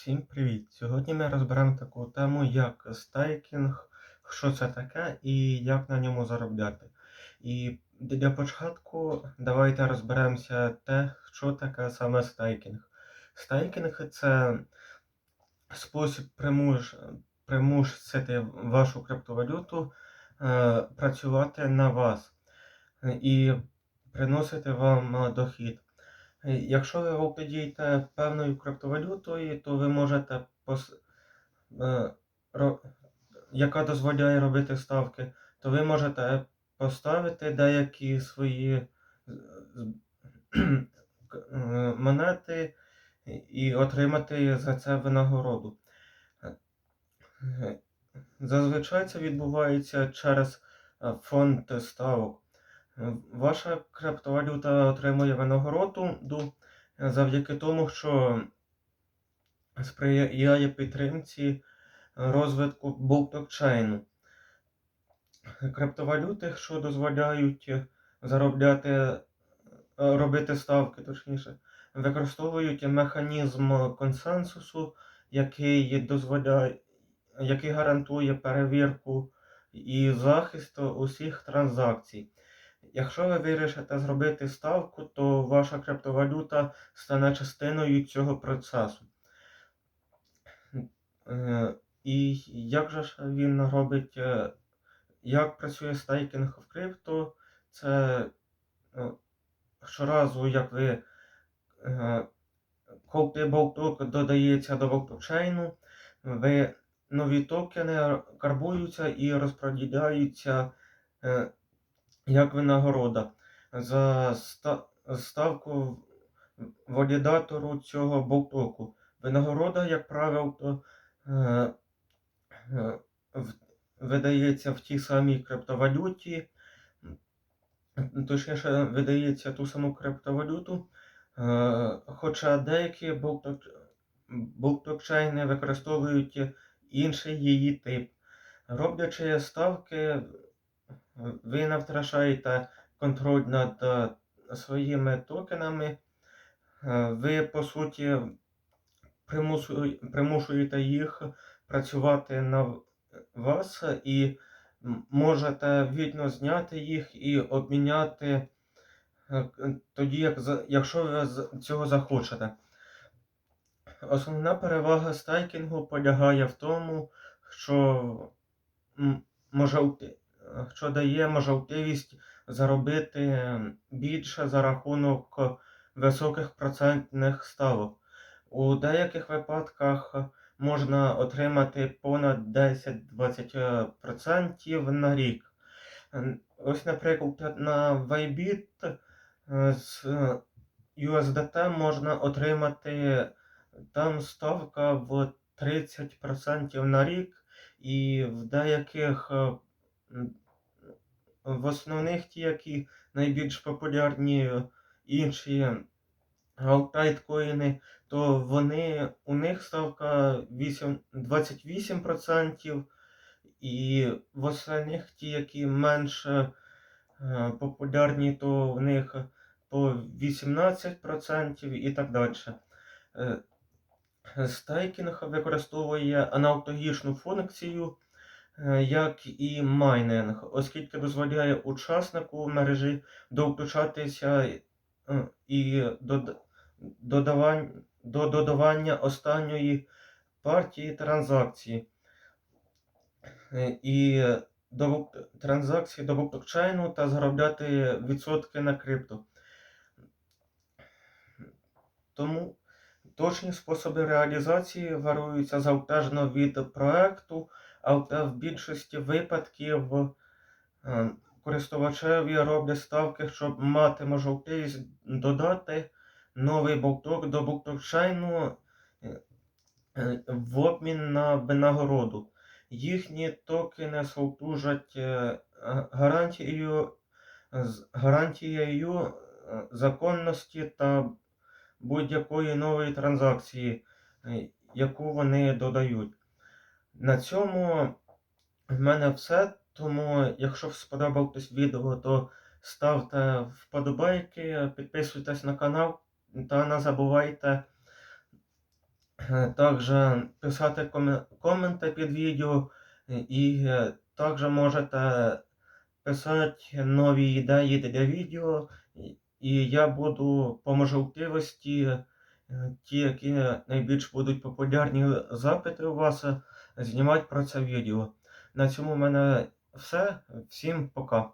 Всім привіт! Сьогодні ми розберемо таку тему, як стейкінг, що це таке і як на ньому заробляти. І для початку давайте розберемося те, що таке саме стейкінг. Стейкінг це спосіб примуш, примусити вашу криптовалюту е, працювати на вас і приносити вам дохід. Е, Якщо ви володієте певною криптовалютою, то ви можете пос... е, яка дозволяє робити ставки, то ви можете поставити деякі свої е, монети і отримати за це винагороду. Зазвичай це відбувається через фонд ставок. Ваша криптовалюта отримує винагороду завдяки тому, що сприяє підтримці розвитку блокчейну. Криптовалюти, що дозволяють заробляти, е, робити ставки, точніше, використовують механізм консенсусу, який дозволяє, який гарантує перевірку і захист усіх транзакцій. Якщо ви вирішите зробити ставку, то ваша криптовалюта стане частиною цього процесу. Е, І як же ж він робить, е, як працює стейкінг в крипто? Це е, щоразу, як ви е, коли болток додається до блокчейну, ви нові токени карбуються і розподіляються е, як винагорода за ставку валідатору цього болтоку. Винагорода, як правило, е, е, видається в тій самій криптовалюті, точніше, видається ту саму криптовалюту, е, хоча деякі блокчейни використовують інший її тип. Роблячи ставки, ви не втрачаєте контроль над е, своїми токенами. Е, Ви, по суті, примушуєте їх працювати на вас і можете вільно зняти їх і обміняти е, тоді, як, якщо ви цього захочете. Основна перевага стейкінгу полягає в тому, що, м, можливі- що дає можливість заробити більше за рахунок високих процентних ставок. У деяких випадках можна отримати понад 10-20% на рік. Ось, наприклад, на Bybit е, з USDT можна отримати там ставка в 30% на рік, і в деяких е, в основних ті, які найбільш популярні інші альткоїни, то вони у них ставка 8, 28%, і в останніх ті, які менш е, популярні, то в них по 18% і так далі. Е, Стейкінг використовує аналогічну функцію, е, як і майнинг, оскільки дозволяє учаснику мережі долучатися е, і до додавання останньої партії транзакції. Е, І до транзакції до блокчейну та заробляти відсотки на крипто. Тому точні способи реалізації варіюються залежно від проекту, в більшості випадків е, користувачеві роблять ставки, щоб мати можливість додати новий блокток до блокчейну е, е, в обмін на винагороду. Їхні токени служать гарантією, гарантією законності та будь-якої нової транзакції, яку вони додають. На цьому в мене все. Тому, якщо сподобалось відео, то ставте вподобайки, підписуйтесь на канал та не забувайте Е, Також писати коме- коменти під відео. І е, також можете писати нові ідеї для відео, і- я буду по можливості е, ті, які найбільш будуть популярні запити у вас, знімати про це відео. На цьому в мене все. Всім пока.